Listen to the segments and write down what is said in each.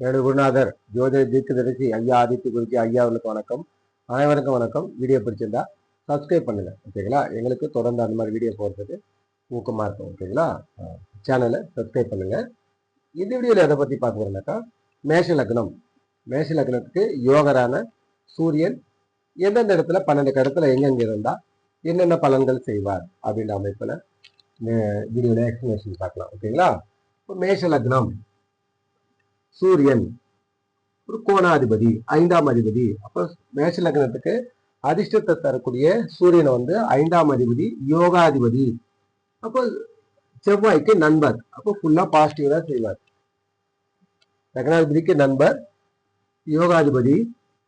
எனது குருநாதர் ஜோதிட தீர்க்கதரிசி ஐயா ஆதித்ய குருஜி ஐயாவுக்கு வணக்கம். அனைவருக்கும் வணக்கம். வீடியோ பிடிச்சிருந்தா சப்ஸ்கிரைப் பண்ணுங்க. ஓகேங்களா? எங்களுக்கு தொடர்ந்து அந்த மாதிரி வீடியோ போடுறதுக்கு ஊக்கமாக இருக்கும். ஓகேங்களா? சேனலை சப்ஸ்கிரைப் பண்ணுங்கள் இந்த வீடியோவில் எதை பற்றி பார்க்க போறோம்னாக்கா மேஷ லக்னம். மேஷ லக்னத்துக்கு யோகரான சூரியன் எந்தெந்த இடத்துல பன்னெண்டு இடத்துல எங்கெங்கே இருந்தால் என்னென்ன பலன்கள் செய்வார் அப்படின்ற அமைப்பில் வீடியோவில் எக்ஸ்பிளேஷன் பார்க்கலாம். ஓகேங்களா? இப்போ மேஷ லக்னம். சூரியன். ஒரு கோணாதிபதி ஐந்தாம் அதிபதி. அப்போ மேஷ லக்னத்துக்கு அதிர்ஷ்டத்தை தரக்கூடிய சூரியனை வந்து ஐந்தாம் அதிபதி யோகாதிபதி. அப்போ செவ்வாய்க்கு நண்பர். அப்போ ஃபுல்லாக பாசிட்டிவ் தான் செய்வார். லக்னாதிபதிக்கு நண்பர் யோகாதிபதி.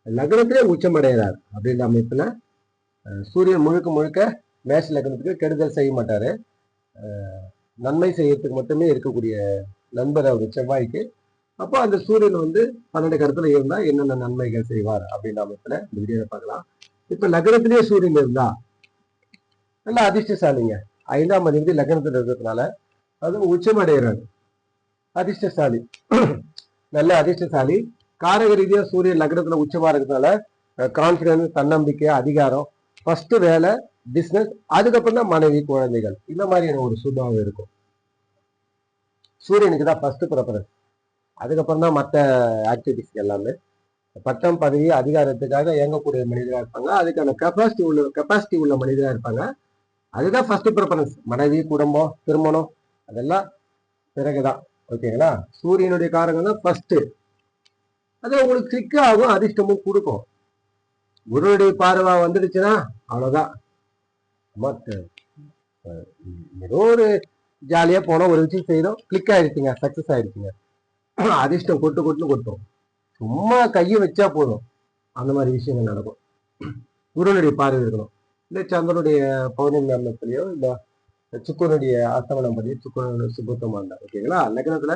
லக்னத்திலே உச்சமடைகிறார் அப்படின்ற அமைப்பில் சூரியன் முழுக்க முழுக்க மேஷ லக்னத்துக்கு கெடுதல் செய்ய மாட்டார். நன்மை செய்யறதுக்கு மட்டுமே இருக்கக்கூடிய நண்பர் அவர் செவ்வாய்க்கு. அப்போ அந்த சூரியன் வந்து பன்னெண்டு கருத்துல இருந்தா என்னென்ன நன்மைகள் செய்வார் அப்படின்ற அமைப்புல இந்த பார்க்கலாம். இப்ப லக்னத்திலேயே சூரியன் இருந்தா நல்லா அதிர்ஷ்டசாலிங்க. ஐந்தாம் அதிபதி லக்னத்துல இருக்கிறதுனால அது உச்சமடைகிறாரு. அதிர்ஷ்டசாலி. நல்ல அதிர்ஷ்டசாலி. காரக ரீதியா சூரியன் லக்னத்துல உச்சமா இருக்கிறதுனால கான்பிடன்ஸ் தன்னம்பிக்கை அதிகாரம் ஃபர்ஸ்ட் வேலை பிசினஸ் அதுக்கப்புறம் தான் மனைவி குழந்தைகள். இந்த மாதிரியான ஒரு சுபாவம் இருக்கும். சூரியனுக்கு தான் ஃபர்ஸ்ட் ப்ரிஃபரன்ஸ் அதுக்கப்புறம் தான் மற்ற ஆக்டிவிட்டிஸ் எல்லாமே. பட்டம் பதவி அதிகாரத்துக்காக இயங்கக்கூடிய மனிதராக இருப்பாங்க. அதுக்கான கெப்பாசிட்டி உள்ள கெப்பாசிட்டி உள்ள மனிதராக இருப்பாங்க. அதுதான் ஃபர்ஸ்ட் ப்ரிஃபரன்ஸ் மனைவி குடும்பம் திருமணம் அதெல்லாம் பிறகுதான். ஓகேங்களா? சூரியனுடைய காரகம் தான் ஃபர்ஸ்ட் அது உங்களுக்கு கிளிக் ஆகும் அதிர்ஷ்டமும் கொடுக்கும். குருவுடைய பார்வை வந்துடுச்சுன்னா அவ்வளோதான் மற்ற ஏதோ ஒரு ஜாலியாக போனோம் ஒரு விஷயம் செய்தோம் கிளிக் ஆயிடுச்சுங்க சக்ஸஸ் ஆயிடுச்சுங்க. அதிர்ஷ்டம் கொட்டு கொட்டுன்னு கொட்டும் சும்மா கையை வச்சா போதும். அந்த மாதிரி விஷயங்கள் நடக்கும். குருனுடைய பார்வை இருக்கணும். இல்லை சந்திரனுடைய பௌர்ணமி அமைப்புலையோ இல்லை சுக்கரனுடைய அஸ்தமனம் படி சுக்கரனுடைய சுபத்துவமா இருந்தார் ஓகேங்களா லக்னத்துல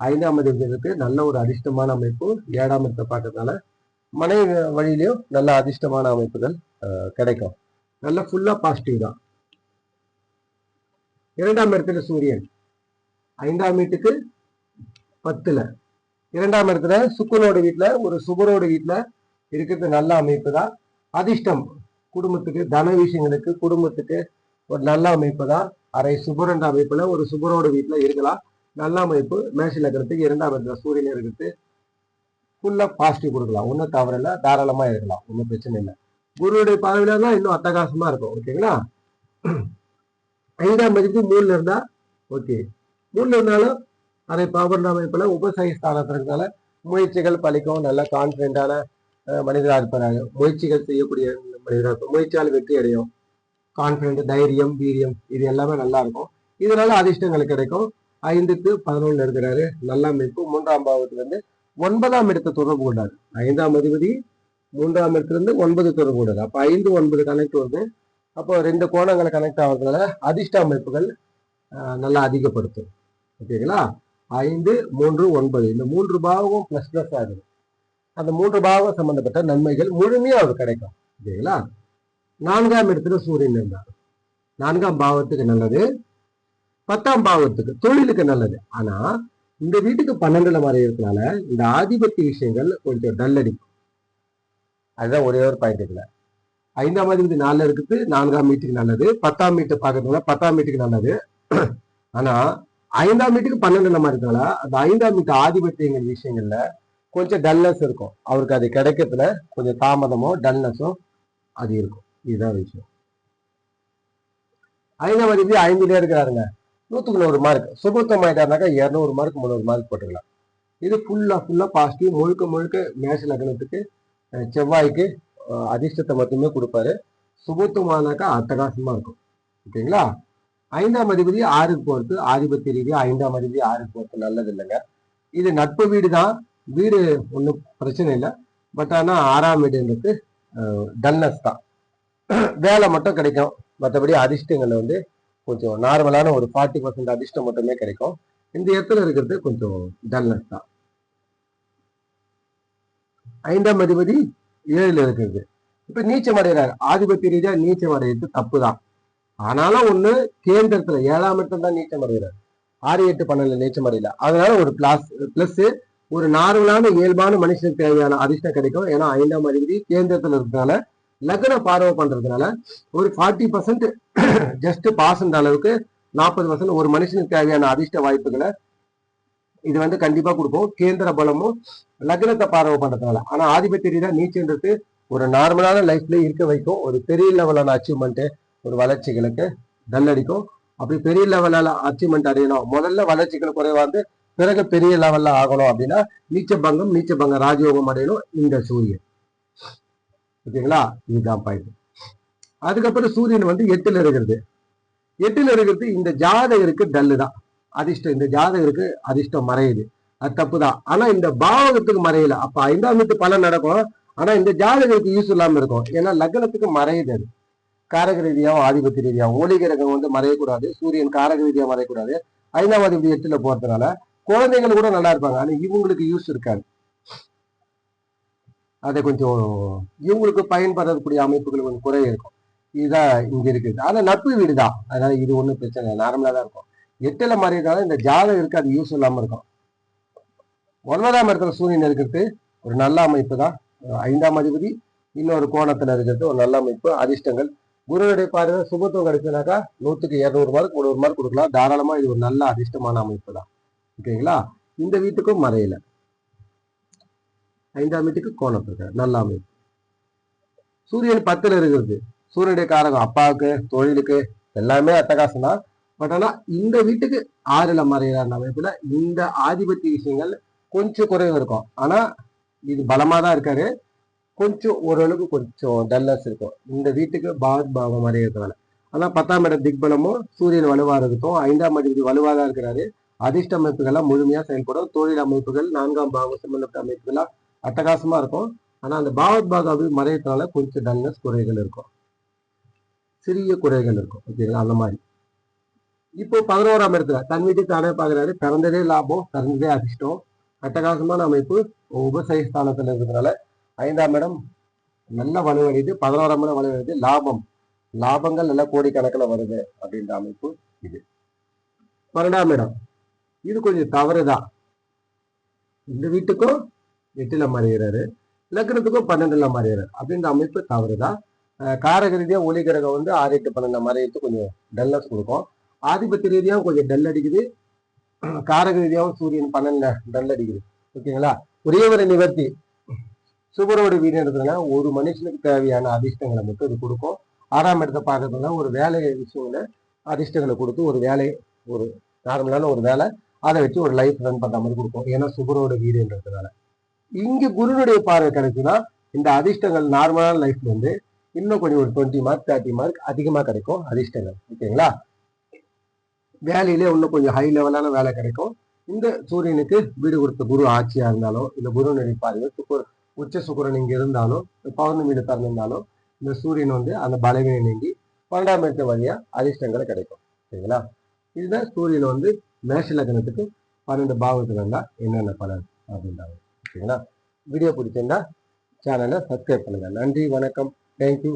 ஐந்தாம் அதிபதிக்கு நல்ல ஒரு அதிர்ஷ்டமான அமைப்பு ஏழாம் இடத்தை பார்க்கறதுனால மனைவி வழியிலையும் நல்ல அதிர்ஷ்டமான அமைப்புகள் அஹ், கிடைக்கும். நல்ல ஃபுல்லா பாசிட்டிவ் தான். இரண்டாம் இடத்துல சூரியன். ஐந்தாம் வீட்டுக்கு பத்துல. இரண்டாம் இடத்துல சுக்கனோட வீட்டுல ஒரு சுபரோட வீட்டுல இருக்கிறது நல்ல அமைப்பு தான் அதிர்ஷ்டம் குடும்பத்துக்கு தன விஷயங்களுக்கு குடும்பத்துக்கு ஒரு நல்ல அமைப்பு தான் அரை சுபரண்ட அமைப்புல ஒரு சுபரோட வீட்டுல இருக்கலாம். நல்ல அமைப்பு மேஷ லக்னத்துக்கு இரண்டாம் இடத்துல சூரியன் இருக்கிறது. ஃபுல்லா பாசிட்டிவ் கொடுக்கலாம். ஒன்றும் தவறில்ல தாராளமா இருக்கலாம். ஒன்றும் பிரச்சனை இல்லை. குருவுடைய பார்வையில தான் இன்னும் அட்டகாசமா இருக்கும். ஓகேங்களா ஐந்தாம் மதிப்பு மூணுல இருந்தா ஓகே மூணுல இருந்தாலும் அதை பாபண்ட அமைப்புல உபசய ஸ்தானத்துல முயற்சிகள் பழிக்கவும் நல்ல கான்பிடண்டான மனிதராக இருப்பாங்க முயற்சிகள் செய்யக்கூடிய மனிதராக இருக்கும் முயற்சியால் வெற்றி அடையும். கான்பிடென்ட் தைரியம் வீரியம் இது எல்லாமே நல்லா இருக்கும். இதனால அதிர்ஷ்டங்கள் கிடைக்கும். ஐந்துக்கு பதினொன்று இருக்கிறாரு. நல்ல அமைப்பு. மூன்றாம் பாவத்துல ஒன்பதாம் இடத்தை தொடர்பு கொண்டாரு. ஐந்தாம் அதிபதி மூன்றாம் இடத்துல இருந்து ஒன்பது தொடர்பு கொண்டாரு. அப்போ ஐந்து ஒன்பது கனெக்ட் வருது. அப்போ ரெண்டு கோணங்களை கனெக்ட் ஆகிறதுனால அதிர்ஷ்ட அமைப்புகள் நல்லா அதிகப்படுத்தும். ஓகேங்களா? ஐந்து மூன்று ஒன்பது. இந்த மூன்று பாவமும் பிளஸ் பிளஸ் ஆகுது. அந்த மூன்று பாவம் சம்பந்தப்பட்ட நன்மைகள் முழுமையாக அவர் கிடைக்கும். சரிங்களா? நான்காம் இடத்துல சூரியன் இருந்தார். நான்காம் பாவத்துக்கு நல்லது. பத்தாம் பாவத்துக்கு தொழிலுக்கு நல்லது. ஆனா இந்த வீட்டுக்கு பன்னெண்டுல மாதிரி இருக்கனால இந்த ஆதிபத்திய விஷயங்கள் கொஞ்சம் டல் அடிக்கும். அதுதான் ஒரே ஒரு பாயிண்ட் இதுல. ஐந்தாம் அதிபதி நாலுல இருக்குது நான்காம் வீட்டுக்கு நல்லது. பத்தாம் வீட்டை பார்க்கறதுனால பத்தாம் வீட்டுக்கு நல்லது. ஆனா ஐந்தாம் வீட்டுக்கு பன்னெண்டு நம்ம இருக்காங்களா அந்த ஐந்தாம் வீட்டு ஆதிபத்தியங்கள் விஷயங்கள்ல கொஞ்சம் டல்னஸ் இருக்கும். அவருக்கு அது கிடைக்கிறதுல கொஞ்சம் தாமதமோ டல்னஸோ அது இருக்கும். இதுதான் விஷயம். ஐந்தாம் அதிபதி ஐந்துலேயே இருக்கிறாருங்க. நூற்றுக்கு நூறு மார்க் சுபத்துவம் ஆயிட்டாருனாக்கா இரநூறு மார்க் முந்நூறு மார்க் போட்டுக்கலாம். இது ஃபுல்லாக ஃபுல்லாக பாசிட்டிவ் முழுக்க முழுக்க மேஷ லக்னத்துக்கு செவ்வாய்க்கு அதிர்ஷ்டத்தை மட்டுமே கொடுப்பாரு. சுபத்துவமானாக்கா அட்டகாசமாக இருக்கும். ஓகேங்களா? ஐந்தாம் அதிபதி ஆறுக்கு போறது ஆதிபத்திய ரீதியா ஐந்தாம் அதிபதி ஆறுக்கு போறது நல்லது இல்லைங்க. இது நட்பு வீடு தான். வீடு ஒன்றும் பிரச்சனை இல்லை. பட் ஆனால் ஆறாம் வீடுன்றது டல்னஸ் தான். வேலை மட்டும் கிடைக்கும். மற்றபடி அதிர்ஷ்டங்கள் வந்து கொஞ்சம் நார்மலான ஒரு ஃபார்ட்டி பர்சன்ட் அதிர்ஷ்டம் மட்டுமே கிடைக்கும். இந்த இடத்துல இருக்கிறது கொஞ்சம் டல்னஸ் தான். ஐந்தாம் அதிபதி ஏழில் இருக்கிறது. இப்ப நீச்சம் அடைகிறார். ஆதிபத்திய ரீதியா நீச்சம் அடைகிறது தப்பு தான். ஆனாலும் ஒண்ணு கேந்திரத்துல ஏழாம் இடத்துல தான் நீச்சம் அடைகிறார். ஆறு எட்டு பன்னெண்டுல நீச்சம் அடையல. அதனால ஒரு பிளாஸ் பிளஸ் ஒரு நார்மலான இயல்பான மனுஷனுக்கு தேவையான அதிர்ஷ்டம் கிடைக்கும். ஏன்னா ஐந்தாம் அதிபதி கேந்திரத்துல இருக்கிறதுனால லக்ன பார்வை பண்றதுனால ஒரு ஃபார்ட்டி பர்சன்ட் ஜஸ்ட் பாஸ்ன்ற அளவுக்கு நாற்பது பர்சன்ட் ஒரு மனுஷனுக்கு தேவையான அதிர்ஷ்ட வாய்ப்புகளை இது வந்து கண்டிப்பா கொடுக்கும். கேந்திர பலமும் லக்னத்தை பார்வை பண்றதுனால. ஆனா ஆதிபத்திய நீச்சல்ன்றது நீச்சன்றது ஒரு நார்மலான லைஃப்ல இருக்க வைக்கும். ஒரு பெரிய லெவலான அச்சீவ்மெண்ட் ஒரு வளர்ச்சிகளுக்கு டல்லடிக்கும் அப்படி பெரிய லெவலால அச்சீவ்மெண்ட் அடையணும். முதல்ல வளர்ச்சிகள் குறைவாந்து பிறகு பெரிய லெவல்ல ஆகணும் அப்படின்னா நீச்ச பங்கம் நீச்ச பங்கம் ராஜயோகம் அடையணும் இந்த சூரியன். ஓகேங்களா? இதுதான் பாயிண்ட் அதுக்கப்புறம் சூரியன் வந்து எட்டுல இருக்கிறது. எட்டுல இருக்கிறது இந்த ஜாதகருக்கு டல்லு தான். அதிர்ஷ்டம் இந்த ஜாதகருக்கு அதிர்ஷ்டம் மறையுது. அது தப்பு தான் ஆனா இந்த பாவகத்துக்கு மறையல. அப்ப ஐந்தாம் வீட்டு பலன் நடக்கும். ஆனா இந்த ஜாதகருக்கு யூஸ் இல்லாம இருக்கும். ஏன்னா லக்னத்துக்கு மறையுது அது. காரக ரீதியாவும் ஆதிபத்திய ரீதியாகவும் ஒளி கிரகம் வந்து மறையக்கூடாது. சூரியன் காரக ரீதியா மறையக்கூடாது. ஐந்தாம் அதிபதி எட்டுல போறதுனால குழந்தைகள் கூட நல்லா இருப்பாங்க. ஆனா இவங்களுக்கு யூஸ் இருக்காது. அதை கொஞ்சம் இவங்களுக்கு பயன்படக்கூடிய அமைப்புகள் கொஞ்சம் குறை இருக்கும். இதுதான் இங்க இருக்குது. ஆனா நட்பு வீடு தான். அதனால இது ஒண்ணும் பிரச்சனை இல்லை. நார்மலா தான் இருக்கும். எட்டுல மாறியதால இந்த ஜாதகம் இருக்கு. அது யூஸ் இல்லாம இருக்கும். ஒன்பதாம் இடத்துல சூரியன் இருக்கிறது ஒரு நல்ல அமைப்பு தான். ஐந்தாம் அதிபதி இன்னொரு கோணத்துல இருக்கிறது ஒரு நல்ல அமைப்பு. அதிர்ஷ்டங்கள். குருவுடைய பார்வை சுபத்துவம் கிடைச்சதுனாக்கா நூற்றுக்கு இரநூறு மார்க் முந்நூறு மார்க் கொடுக்கலாம். தாராளமா இது ஒரு நல்ல அதிர்ஷ்டமான அமைப்பு தான். ஓகேங்களா? இந்த வீட்டுக்கும் மறையல. ஐந்தாம் வீட்டுக்கு கோணத்துக்கு நல்ல அமைப்பு. சூரியன் பத்தில் இருக்கிறது. சூரியனுடைய காரகம் அப்பாவுக்கு தொழிலுக்கு எல்லாமே அட்டகாசம் தான். பட் ஆனா இந்த வீட்டுக்கு ஆறுல மறையிறார் அமைப்புல இந்த ஆதிபத்திய விஷயங்கள் கொஞ்சம் குறைவு இருக்கும். ஆனா இது பலமாக தான் இருக்காரு. கொஞ்சம் ஓரளவுக்கு கொஞ்சம் டல்லஸ் இருக்கும். இந்த வீட்டுக்கு பாத் பாவம் மறையிறதுனால ஆனால் பத்தாம் இடம் திக்பலமும் சூரியன் வலுவாக இருக்கும் ஐந்தாம் அதிபதி வலுவாக தான் இருக்கிறாரு. அதிர்ஷ்ட அமைப்புகள்லாம் முழுமையாக செயல்படும். தொழில் அமைப்புகள் நான்காம் பாவம் சம்பந்தப்பட்ட அமைப்புகள்லாம் அட்டகாசமாக இருக்கும். ஆனால் அந்த பாவத் பாகாவி மறையறதுனால கொஞ்சம் டல்னஸ் குறைகள் இருக்கும். சிறிய குறைகள் இருக்கும். ஓகேங்களா அந்த மாதிரி. இப்போ பதினோராம் இடத்துல தன் வீட்டுக்கு தானே பார்க்குறாரு. பிறந்ததே லாபம் பிறந்ததே அதிர்ஷ்டம். அட்டகாசமான அமைப்பு உபசயஸ்தானத்துல இருக்கிறதுனால ஐந்தாம் இடம் நல்ல வலுவடையுது பதினோராம் இடம் வலுவடையுது லாபம். லாபங்கள் நல்ல கோடிக்கணக்கில் வருது அப்படின்ற அமைப்பு இது. பன்னெண்டாம் இடம். இது கொஞ்சம் தவறுதான். இந்த வீட்டுக்கும் எட்டுல மறைகிறாரு லக்னத்துக்கும் பன்னெண்டுல மறைகிறாரு அப்படின்ற அமைப்பு தவறுதான். தான் காரக ரீதியாக ஒளி கிரகம் வந்து ஆறு எட்டு பன்னெண்டு மறையத்து கொஞ்சம் டல்னஸ் கொடுக்கும் ஆதிபத்திய ரீதியாகவும் கொஞ்சம் டல் அடிக்குது. காரக ரீதியாகவும் சூரியன் பன்னெண்டு டல் அடிக்குது. ஓகேங்களா? ஒரே ஒரு நிவர்த்தி. சுபரோட இருக்கிறதுனா ஒரு மனுஷனுக்கு தேவையான அதிர்ஷ்டங்களை மட்டும் இது கொடுக்கும். ஆறாம் இடத்தை பார்க்கறதுனா ஒரு வேலை விஷயங்களை அதிர்ஷ்டங்களை கொடுத்து ஒரு வேலை ஒரு நார்மலான ஒரு வேலை அதை வச்சு ஒரு லைஃப் ரன் பண்ற மாதிரி கொடுக்கும். ஏன்னா சுபரோட வீடுன்றதுனால இங்க குருனுடைய பார்வை கிடைச்சுன்னா இந்த அதிர்ஷ்டங்கள் நார்மலான லைஃப்ல வந்து இன்னும் கொஞ்சம் ஒரு டுவெண்ட்டி மார்க் தேர்ட்டி மார்க் அதிகமா கிடைக்கும் அதிர்ஷ்டங்கள். ஓகேங்களா? வேலையிலே இன்னும் கொஞ்சம் ஹை லெவலான வேலை கிடைக்கும். இந்த சூரியனுக்கு வீடு கொடுத்த குரு ஆட்சியா இருந்தாலும் இந்த குருனுடைய பார்வை சுக்குர உச்ச சுக்கரன் இங்க இருந்தாலும் பௌர்ணமியில திறந்திருந்தாலும் இந்த சூரியன் வந்து அந்த பலவீனம் நீங்கி பன்னெண்டாம் இடத்து வழியா அதிர்ஷ்டங்கள் கிடைக்கும். சரிங்களா? இதுதான் சூரியன் வந்து மேஷ லக்னத்துக்கு பன்னெண்டு பாவத்துல இருந்தா என்னென்ன பலன் அப்படின்றாங்க. ஓகேங்களா வீடியோ பிடிச்சிருந்தா சேனலை சப்ஸ்கிரைப் பண்ணுங்க. நன்றி வணக்கம். தேங்க்யூ